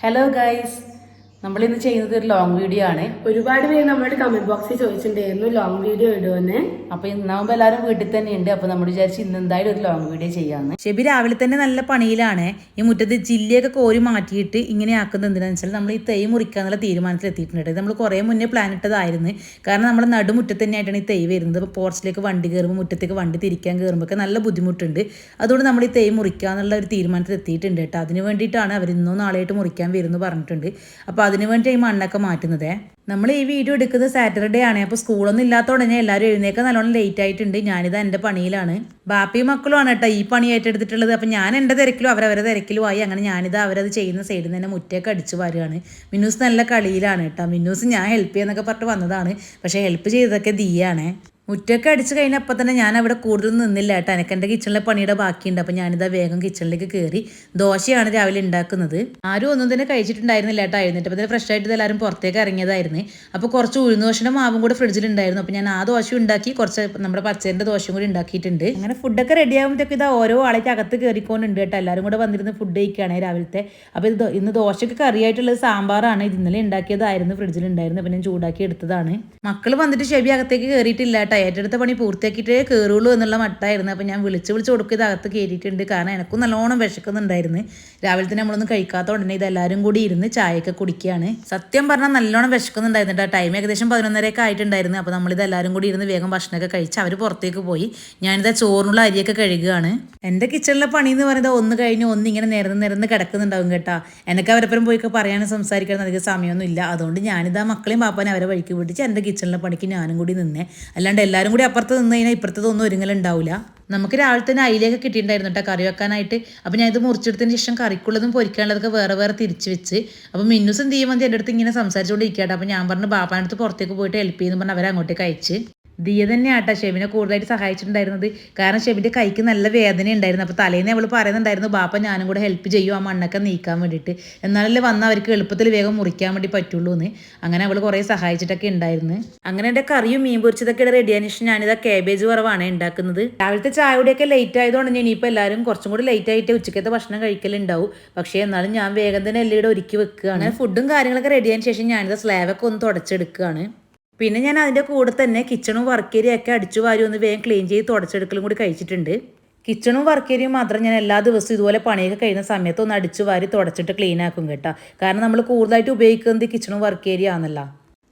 Hello guys നമ്മൾ ഇന്ന് ചെയ്യുന്നത് ഒരു ലോങ് വീഡിയോ ആണ്. ഒരുപാട് പേര് നമ്മുടെ കമന്റ് ബോക്സിൽ ചോദിച്ചിട്ടുണ്ടായിരുന്നു ലോങ് വീഡിയോ ഇടുവെന്ന്. അപ്പൊ ഇന്നാവുമ്പോ എല്ലാവരും വീട്ടിൽ തന്നെ ഉണ്ട്. അപ്പൊ നമ്മൾ വിചാരിച്ച് ഇന്ന് എന്തായാലും ഒരു ലോങ് വീഡിയോ ചെയ്യാന്ന്. ഷെബി രാവിലെ തന്നെ നല്ല പണിയിലാണ്. ഈ മുറ്റത്ത് ജില്ലയൊക്കെ കോരി മാറ്റിയിട്ട് ഇങ്ങനെ ആക്കുന്നത് എന്തിനാന്ന് വെച്ചാൽ നമ്മൾ ഈ തൈ മുറിക്കാന്നുള്ള തീരുമാനത്തിൽ എത്തിയിട്ടുണ്ട് നമ്മൾ കുറേ മുന്നേ പ്ലാൻ ഇട്ടതായിരുന്നു. കാരണം നമ്മുടെ നടുമുറ്റത്ത് തന്നെയായിട്ടാണ് ഈ തൈ വരുന്നത്. അപ്പോൾ പോർച്ചിലേക്ക് വണ്ടി കയറുമ്പോൾ മുറ്റത്തേക്ക് വണ്ടി തിരിക്കാൻ കയറുമ്പോൾ ഒക്കെ നല്ല ബുദ്ധിമുട്ടുണ്ട്. അതുകൊണ്ട് നമ്മൾ ഈ തൈ മുറിക്കാന്നുള്ള ഒരു തീരുമാനത്തിൽ എത്തിയിട്ടുണ്ട് കേട്ടോ. അതിന് വേണ്ടിയിട്ടാണ് അവർ ഇന്നോ നാളെയായിട്ട് മുറിക്കാൻ വരുന്നു പറഞ്ഞിട്ടുണ്ട്. അപ്പോൾ അതിന് വേണ്ടി ഈ മണ്ണൊക്കെ മാറ്റുന്നത്. നമ്മൾ ഈ വീഡിയോ എടുക്കുന്നത് സാറ്റർഡേ ആണ്. അപ്പോൾ സ്കൂളൊന്നും ഇല്ലാത്ത ഉടനെ എല്ലാവരും എഴുന്നേക്കാൻ നല്ലോണം ലേറ്റ് ആയിട്ടുണ്ട്. ഞാനിത് എന്റെ പണിയിലാണ്. ബാപ്പിയും മക്കളും ആണ് കേട്ടോ ഈ പണി ഏറ്റെടുത്തിട്ടുള്ളത്. അപ്പോൾ ഞാൻ എന്റെ തിരക്കിലും അവരവരെ തിരക്കിലും ആയി. അങ്ങനെ ഞാനിത് അവരത് ചെയ്യുന്ന സൈഡിൽ നിന്ന് തന്നെ മുറ്റേക്ക് അടിച്ചു വരികയാണ് മിന്നൂസ് നല്ല കളിയിലാണ് കേട്ടോ. മിന്നൂസ് ഞാൻ ഹെൽപ്പ് ചെയ്യുന്നൊക്കെ പറഞ്ഞിട്ട് വന്നതാണ്. പക്ഷേ ഹെൽപ്പ് ചെയ്തതൊക്കെ ദിയാണേ. മുറ്റൊക്കെ അടിച്ച് കഴിഞ്ഞപ്പോൾ തന്നെ ഞാൻ അവിടെ കൂടുതൽ നിന്നില്ല കേട്ടോ. എനിക്ക് എന്റെ കിച്ചണിലെ പണിയുടെ ബാക്കിയുണ്ട്. അപ്പോൾ ഞാനിതാ വേഗം കിച്ചണിലേക്ക് കയറി ദോശയാണ് രാവിലെ ഉണ്ടാക്കുന്നത്. ആരും ഒന്നും തന്നെ കഴിച്ചിട്ടുണ്ടായിരുന്നില്ല കേട്ടോ. എഴുന്നിട്ട് അപ്പോൾ ഫ്രഷ് ആയിട്ട് എല്ലാവരും പുറത്തേക്ക് ഇറങ്ങിയതായിരുന്നു. അപ്പോൾ കുറച്ച് ഉഴുന്ന ദോശയുടെ മാവും കൂടെ ഫ്രിഡ്ജിലുണ്ടായിരുന്നു അപ്പോൾ ഞാൻ ആ ദോശ ഉണ്ടാക്കി കുറച്ച് നമ്മുടെ പച്ചേന്റെ ദോശയും കൂടി ഉണ്ടാക്കിയിട്ടുണ്ട്. അങ്ങനെ ഫുഡൊക്കെ റെഡി ആകുമ്പോഴത്തേക്ക് ഇതാ ഓരോ ആളേക്ക് അകത്ത് കയറിക്കൊണ്ടുണ്ട് കേട്ടോ. എല്ലാവരും കൂടെ വന്നിരുന്ന് ഫുഡ് കഴിക്കുകയാണ് രാവിലത്തെ. അപ്പോൾ ഇത് ഇന്ന് ദോശയ്ക്ക് കറിയായിട്ടുള്ള സാമ്പാറാണ്. ഇത് ഇന്നലെ ഉണ്ടാക്കിയതായിരുന്നു ഫ്രിഡ്ജിലുണ്ടായിരുന്നു അപ്പോൾ ഞാൻ ചൂടാക്കി എടുത്തതാണ്. മക്കൾ വന്നിട്ട് ഷെബി അകത്തേക്ക് കയറിയിട്ടില്ല കേട്ടോ. ഏറ്റെടുത്ത പണി പൂർത്തിയാക്കിയിട്ടേ കയറുള്ളൂ എന്നുള്ള മട്ടായിരുന്നു. അപ്പോൾ ഞാൻ വിളിച്ച് വിളിച്ച് കൊടുക്കുക ഇത് അകത്ത് കയറിയിട്ടുണ്ട് കാരണം എനിക്കും നല്ലോണം വിശക്കുന്നുണ്ടായിരുന്നു. രാവിലെ തന്നെ നമ്മളൊന്നും കഴിക്കാത്ത ഉടനെ ഇത് എല്ലാവരും കൂടി ഇരുന്ന് ചായയൊക്കെ കുടിക്കുകയാണ്. സത്യം പറഞ്ഞാൽ നല്ലോണം വിശക്കുന്നുണ്ടായിരുന്നു ടൈം ഏകദേശം പതിനൊന്നരയൊക്കെ ആയിട്ടുണ്ടായിരുന്നു. അപ്പോൾ നമ്മളിത് എല്ലാവരും കൂടി ഇരുന്ന് വേഗം ഭക്ഷണമൊക്കെ കഴിച്ച് അവർ പുറത്തേക്ക് പോയി. ഞാനിത് ചോറിനുള്ള അരിയൊക്കെ കഴുകുകയാണ്. എന്റെ കിച്ചണിലെ പണി എന്ന് പറയുന്നത് ഒന്ന് കഴിഞ്ഞ് ഒന്ന് ഇങ്ങനെ നിരന്ന് നിരന്ന് കിടക്കുന്നുണ്ടാവും കേട്ടോ. എനിക്ക് അവരപ്പുറം പോയി പറയാനും സംസാരിക്കാനും അധികം സമയമൊന്നും ഇല്ല അതുകൊണ്ട് ഞാനിതാ മക്കളെയും പാപ്പാനെ അവരെ വഴിക്ക് പിടിച്ച് എന്റെ കിച്ചണിലെ പണിക്ക് ഞാനും കൂടി നിന്നേ. അല്ലാണ്ട് എല്ലാവരും കൂടി അപ്പുറത്ത് നിന്ന് കഴിഞ്ഞാൽ ഇപ്പുറത്തതൊന്നും ഒരുങ്ങലുണ്ടാവില്ല നമുക്ക് രാവിലെ തന്നെ അയിലേക്ക് കിട്ടിയിട്ടുണ്ടായിരുന്നു കേട്ടോ കറി വെക്കാനായിട്ട്. അപ്പോൾ ഞാൻ ഇത് മുറിച്ചെടുത്തതിന് ശേഷം കറിക്കുള്ളതും പൊരിക്കാനുള്ളതൊക്കെ വേറെ വേറെ തിരിച്ച് വെച്ച്. അപ്പോൾ മിന്നുസും ചെയ്യുമ്പോൾ എന്റെ അടുത്ത് ഇങ്ങനെ സംസാരിച്ചുകൊണ്ടിരിക്കട്ടെ അപ്പോൾ ഞാൻ പറഞ്ഞു ബാപ്പാന്റെ അടുത്ത് പുറത്തേക്ക് പോയിട്ട് ഹെൽപ്പ് ചെയ്യുന്നു പറഞ്ഞ് അവരങ്ങോട്ടേക്ക് അയച്ച്. ദിയ തന്നെയാട്ടോ ഷെമിനെ കൂടുതലായിട്ട് സഹായിച്ചിട്ടുണ്ടായിരുന്നത്. കാരണം ഷെബിന്റെ കൈക്ക് നല്ല വേദന ഉണ്ടായിരുന്നു അപ്പോൾ തലേന്ന് അവൾ പറയുന്നുണ്ടായിരുന്നു ബാപ്പ ഞാനും കൂടെ ഹെൽപ്പ് ചെയ്യും ആ മണ്ണൊക്കെ നീക്കാൻ വേണ്ടിയിട്ട്. എന്നാലല്ലേ വന്ന് അവർക്ക് എളുപ്പത്തിൽ വേഗം മുറിക്കാൻ വേണ്ടി പറ്റുള്ളൂ എന്ന് അങ്ങനെ അവൾ കുറേ സഹായിച്ചിട്ടൊക്കെ ഉണ്ടായിരുന്നു അങ്ങനെ എന്റെ കറിയും മീൻ പൊരിച്ചതൊക്കെ റെഡിയായ ശേഷം ഞാനിതാ കേബേജ് കുറവാണ് ഉണ്ടാക്കുന്നത് രാവിലത്തെ ചായയുടെയൊക്കെ ലേറ്റ് ആയതുകൊണ്ട് തന്നെ ഇനിയിപ്പോൾ എല്ലാവരും കുറച്ചും കൂടി ലേറ്റ് ആയിട്ട് ഉച്ചക്കത്തെ ഭക്ഷണം കഴിക്കലുണ്ടാവും. പക്ഷേ എന്നാലും ഞാൻ വേഗം തന്നെ എല്ലാം ഇവിടെ ഒരുക്കി വെക്കുകയാണ്. ഫുഡും കാര്യങ്ങളൊക്കെ റെഡിയായതിനു ശേഷം ഞാനിത് സ്ലാബൊക്കെ ഒന്ന് തുടച്ചെടുക്കുകയാണ്. പിന്നെ ഞാൻ അതിന്റെ കൂടെ തന്നെ കിച്ചണും വർക്കേരിയൊക്കെ അടിച്ചു വാരി ഒന്ന് വേഗം ക്ലീൻ ചെയ്ത് തുടച്ചെടുക്കലും കൂടി കഴിച്ചിട്ടുണ്ട്. കിച്ചണും വർക്കേരിയും മാത്രം ഞാൻ എല്ലാ ദിവസവും ഇതുപോലെ പണിയൊക്കെ കഴിയുന്ന സമയത്ത് ഒന്ന് അടിച്ചു വാരി തുടച്ചിട്ട് ക്ലീൻ ആക്കും കേട്ടോ. കാരണം നമ്മൾ കൂടുതലായിട്ട് ഉപയോഗിക്കുന്നത് കിച്ചണും വർക്കേരിയ ആണല്ലോ.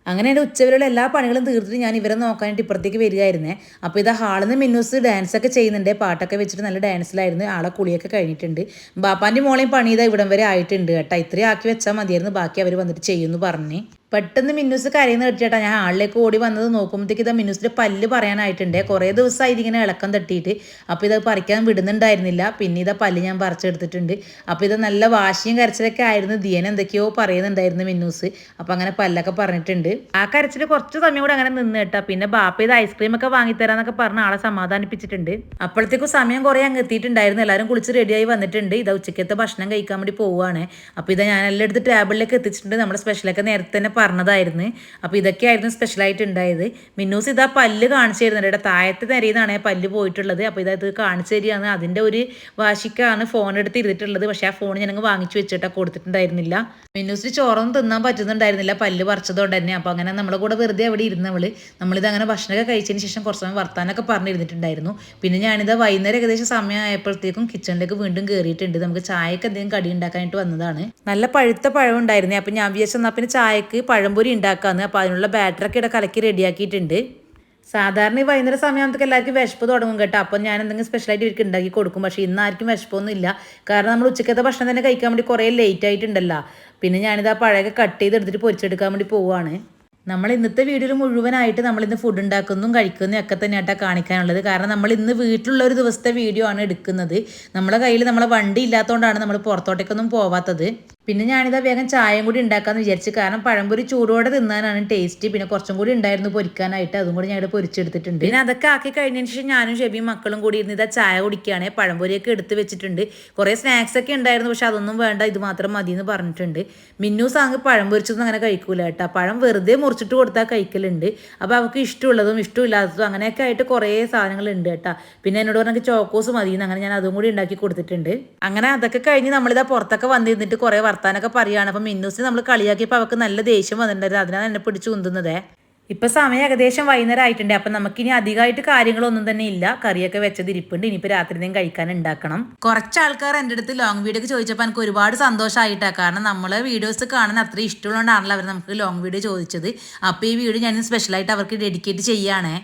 അങ്ങനെ എന്റെ ഉച്ചവരെയുള്ള എല്ലാ പണികളും തീർത്തിട്ട് ഞാൻ ഇവരെ നോക്കാനായിട്ട് ഇപ്പുറത്തേക്ക് വരികയായിരുന്നേ. അപ്പോൾ ഇത് ഹാളിൽ നിന്ന് മിന്നൂസ് ഡാൻസ് ഒക്കെ ചെയ്യുന്നുണ്ട്. പാട്ടൊക്കെ വെച്ചിട്ട് നല്ല ഡാൻസിലായിരുന്നു ആളെ കുളിയൊക്കെ കഴിഞ്ഞിട്ടുണ്ട്. ബാപ്പാന്റെ മോളെയും പണി ഇതാ ഇവിടം വരെ ആയിട്ടുണ്ട് കേട്ടോ. ഇത്രയും ആക്കി വെച്ചാൽ മതിയായിരുന്നു. ബാക്കി അവർ വന്നിട്ട് ചെയ്യുമെന്ന് പറഞ്ഞ്. പെട്ടെന്ന് മിന്നൂസ് കരയുന്ന കേട്ടിട്ടാ ഞാൻ ആളിലേക്ക് ഓടി വന്നത് നോക്കുമ്പോഴത്തേക്ക് ഇതാ മിന്നൂസിന്റെ പല്ല് പറയാനായിട്ടുണ്ട്. കുറേ ദിവസമായി ഇതിങ്ങനെ ഇളക്കം തട്ടിയിട്ട്. അപ്പോൾ ഇത് പറിക്കാൻ വിടുന്നുണ്ടായിരുന്നില്ല. പിന്നെ ഇതാ പല്ല് ഞാൻ പറിച്ചെടുത്തിട്ടുണ്ട്. അപ്പോൾ ഇത് നല്ല വാശിയും കരച്ചിലൊക്കെ ആയിരുന്നു. ദിയൻ എന്തൊക്കെയോ പറയുന്നുണ്ടായിരുന്നു മിന്നൂസ്. അപ്പോൾ അങ്ങനെ പല്ലൊക്കെ പറഞ്ഞിട്ടുണ്ട്. ആ കരച്ചിൽ കുറച്ച് സമയം കൂടെ അങ്ങനെ നിന്ന് കേട്ടാ. പിന്നെ ബാപ്പ ഇത് ഐസ്ക്രീം ഒക്കെ വാങ്ങിത്തരാന്നൊക്കെ പറഞ്ഞ് ആളെ സമാധാനിപ്പിച്ചിട്ടുണ്ട്. അപ്പോഴത്തേക്കും സമയം കുറേ അങ്ങ് എത്തിയിട്ടുണ്ടായിരുന്നു. എല്ലാവരും കുളിച്ച് റെഡിയായി വന്നിട്ടുണ്ട്. ഇതാ ഉച്ചക്കത്തെ ഭക്ഷണം കഴിക്കാൻ വേണ്ടി പോവുകയാണ്. അപ്പോൾ ഇതാ ഞാൻ എല്ലാം എടുത്ത് ടേബിളിലേക്ക് എത്തിച്ചിട്ടുണ്ട്. നമ്മുടെ സ്പെഷ്യലൊക്കെ നേരത്തെ തന്നെ പറഞ്ഞതായിരുന്നു. അപ്പോൾ ഇതൊക്കെയായിരുന്നു സ്പെഷ്യലായിട്ട് ഉണ്ടായത്. മിന്നൂസ് ഇതാ പല്ല് കാണിച്ചു തരുന്നുണ്ട് ഇവിടെ താഴത്തെ നിരയിന്നാണ് പല്ല് പോയിട്ടുള്ളത്. അപ്പോൾ ഇതായത് കാണിച്ചു തരികയാണ്. അതിന്റെ ഒരു വാശിക്കാണ് ഫോൺ എടുത്ത് ഇരുന്നിട്ടുള്ളത്. പക്ഷേ ആ ഫോൺ ഞാനങ്ങ് വാങ്ങിച്ചു വെച്ചിട്ടാണ് കൊടുത്തിട്ടുണ്ടായിരുന്നില്ല. മിന്നൂസിന് ചോറൊന്നും തിന്നാൻ പറ്റുന്നുണ്ടായിരുന്നില്ല. പല്ല് പറിച്ചതുകൊണ്ട് തന്നെ. അപ്പോൾ അങ്ങനെ നമ്മളെ കൂടെ വെറുതെ അവിടെ ഇരുന്നവൾ നമ്മളിത് അങ്ങനെ ഭക്ഷണമൊക്കെ കഴിച്ചതിന് ശേഷം കുറച്ച് സമയം വർത്താനൊക്കെ പറഞ്ഞിരുന്നിട്ടുണ്ടായിരുന്നു. പിന്നെ ഞാനിത് വൈകുന്നേരം ഏകദേശം സമയമായപ്പോഴത്തേക്കും കിച്ചണിലേക്ക് വീണ്ടും കയറിയിട്ടുണ്ട് നമുക്ക് ചായക്ക് എന്തെങ്കിലും കടി ഉണ്ടാക്കാനായിട്ട് വന്നതാണ്. നല്ല പഴുത്ത പഴം ഉണ്ടായിരുന്നേ. അപ്പം ഞാൻ വിചാരിച്ചെന്നാൽ പിന്നെ ചായക്ക് പഴംപൊരി ഉണ്ടാക്കാന്ന്. അപ്പോൾ അതിനുള്ള ബാറ്ററൊക്കെ ഇവിടെ കലക്കി റെഡിയാക്കിയിട്ടുണ്ട് സാധാരണ ഈ വൈകുന്നേര സമയത്തൊക്കെ എല്ലാവർക്കും വിശപ്പ് തുടങ്ങും കേട്ടോ. അപ്പം ഞാൻ എന്തെങ്കിലും സ്പെഷ്യലായിട്ട് ഇവർക്ക് ഉണ്ടാക്കി കൊടുക്കും. പക്ഷേ ഇന്ന് ആർക്കും വിശപ്പൊന്നും ഇല്ല കാരണം നമ്മൾ ഉച്ചക്കത്തെ ഭക്ഷണം തന്നെ കഴിക്കാൻ വേണ്ടി കുറേ ലേറ്റ് ആയിട്ടുണ്ടല്ലോ. പിന്നെ ഞാനിത് ആ പഴയൊക്കെ കട്ട് ചെയ്ത് എടുത്തിട്ട് പൊരിച്ചെടുക്കാൻ വേണ്ടി പോവുകയാണ് നമ്മൾ ഇന്നത്തെ വീഡിയോയിൽ മുഴുവനായിട്ട് നമ്മൾ ഇന്ന് ഫുഡ് ഉണ്ടാക്കുന്നതും കഴിക്കുന്നതും ഒക്കെ തന്നെയായിട്ടാണ് കാണിക്കാനുള്ളത്. കാരണം നമ്മൾ ഇന്ന് വീട്ടിലുള്ള ഒരു ദിവസത്തെ വീഡിയോ ആണ് എടുക്കുന്നത്. നമ്മുടെ കയ്യിൽ നമ്മളെ വണ്ടി ഇല്ലാത്തതുകൊണ്ടാണ് നമ്മൾ പുറത്തോട്ടേക്കൊന്നും പോവാത്തത്. പിന്നെ ഞാനിതാ വേഗം ചായയും കൂടി ഉണ്ടാക്കാമെന്ന് വിചാരിച്ചു. കാരണം പഴംപൊരി ചൂടോടെ തിന്നാനാണ് ടേസ്റ്റ് പിന്നെ കുറച്ചും കൂടി ഉണ്ടായിരുന്നു പൊരിക്കാനായിട്ട്. അതും കൂടി ഞാൻ ഇവിടെ പൊരിച്ചെടുത്തിട്ടുണ്ട്. പിന്നെ അതൊക്കെ ആക്കി കഴിഞ്ഞതിന് ശേഷം ഞാനും ഷെബിയും മക്കളും കൂടി ഇരുന്ന് ഇതാ ചായ കുടിക്കുകയാണ്. പഴംപൊരിയൊക്കെ എടുത്ത് വെച്ചിട്ടുണ്ട്. കുറേ സ്നാക്സ് ഒക്കെ ഉണ്ടായിരുന്നു. പക്ഷെ അതൊന്നും വേണ്ട. ഇത് മാത്രം മതി എന്ന് പറഞ്ഞിട്ടുണ്ട്. മിന്നു സാങ് പഴം പൊരിച്ചതൊന്നും അങ്ങനെ കഴിക്കൂല കേട്ടോ. പഴം വെറുതെ മുറിച്ചിട്ട് കൊടുത്താൽ കഴിക്കലുണ്ട്. അപ്പോൾ അവൾക്ക് ഇഷ്ടമുള്ളതും ഇഷ്ടമില്ലാത്തതും അങ്ങനെയൊക്കെ ആയിട്ട് കുറേ സാധനങ്ങളുണ്ട് കേട്ടോ. പിന്നെ എന്നോട് പറഞ്ഞാൽ ചോക്കോസ് മതി അങ്ങനെ ഞാൻ അതും കൂടി ഉണ്ടാക്കി കൊടുത്തിട്ടുണ്ട്. അങ്ങനെ അതൊക്കെ കഴിഞ്ഞ് നമ്മളിതാ പുറത്തൊക്കെ വന്നിരുന്നിട്ട് കുറേ വർത്താനൊക്കെ പറയുകയാണ് അപ്പം മിന്നൂസിനെ നമ്മൾ കളിയാക്കിയപ്പോൾ അവൾക്ക് നല്ല ദേഷ്യം വന്നിട്ടുണ്ടായിരുന്നു. അതിനാണ് എന്നെ പിടിച്ച് ഉന്തുന്നത്. ഇപ്പൊ സമയം ഏകദേശം വൈകുന്നേരം ആയിട്ടുണ്ട് അപ്പൊ നമുക്കിനി അധികമായിട്ട് കാര്യങ്ങളൊന്നും തന്നെ ഇല്ല. കറിയൊക്കെ വെച്ചത് ഇരിപ്പുണ്ട്. ഇനിയിപ്പോ രാത്രി എന്തെങ്കിലും കഴിക്കാൻ ഉണ്ടാക്കണം. കുറച്ച് ആൾക്കാർ എന്റെ അടുത്ത് ലോങ് വീഡിയോ ഒക്കെ ചോദിച്ചപ്പോൾ എനിക്ക് ഒരുപാട് സന്തോഷമായിട്ടാണ് കാരണം നമ്മൾ വീഡിയോസ് കാണാൻ അത്ര ഇഷ്ടമുള്ളതുകൊണ്ടാണല്ലോ അവർ നമുക്ക് ലോങ് വീഡിയോ ചോദിച്ചത്. അപ്പോൾ ഈ വീഡിയോ ഞാൻ സ്പെഷ്യലായിട്ട് അവർക്ക് ഡെഡിക്കേറ്റ് ചെയ്യുകയാണേ